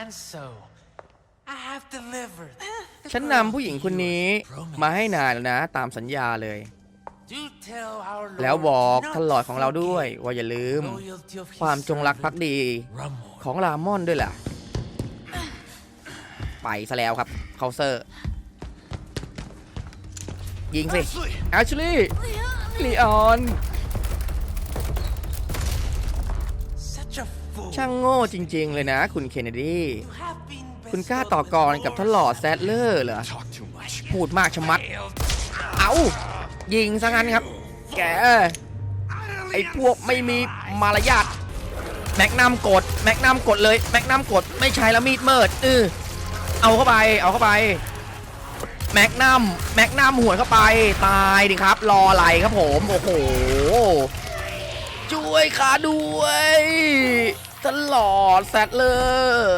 And so, I have delivered. ฉันนำผู้หญิงคนนี้มาให้นายแล้วนะ ตามสัญญาเลย Do tell our Lord แล้วบอก not ท่านหลอดของเราด้วย forget ว่าอย่าลืม loyalty of his ความจงรักภัก servant, ดี Ramon. ของลามอนด้วยล่ะ ไปซะแล้วครับเคาน์เซอร์ ยิงสิแอชลี่ลีออน ช่างโง่จริง ๆ เลยนะ คุณเคนเนดีคุณกล้าต่อกรกับท่านหลอแซดเลอร์เหรอ พูดมากชะมัด เอายิงซะงั้นครับ แก ไอ้พวกไม่มีมารยาทแม็กนัมกด แม็กนัมกดเลย แม็กนัมกด ไม่ใช้แล้วมีดเมิดเออเอาเข้าไป เอาเข้าไป แม็กนัม แม็กนัมหัวเข้าไป ตายดิครับ รออะไรครับผม โอ้โห วยขาด้วยตลอดแซดเลอร์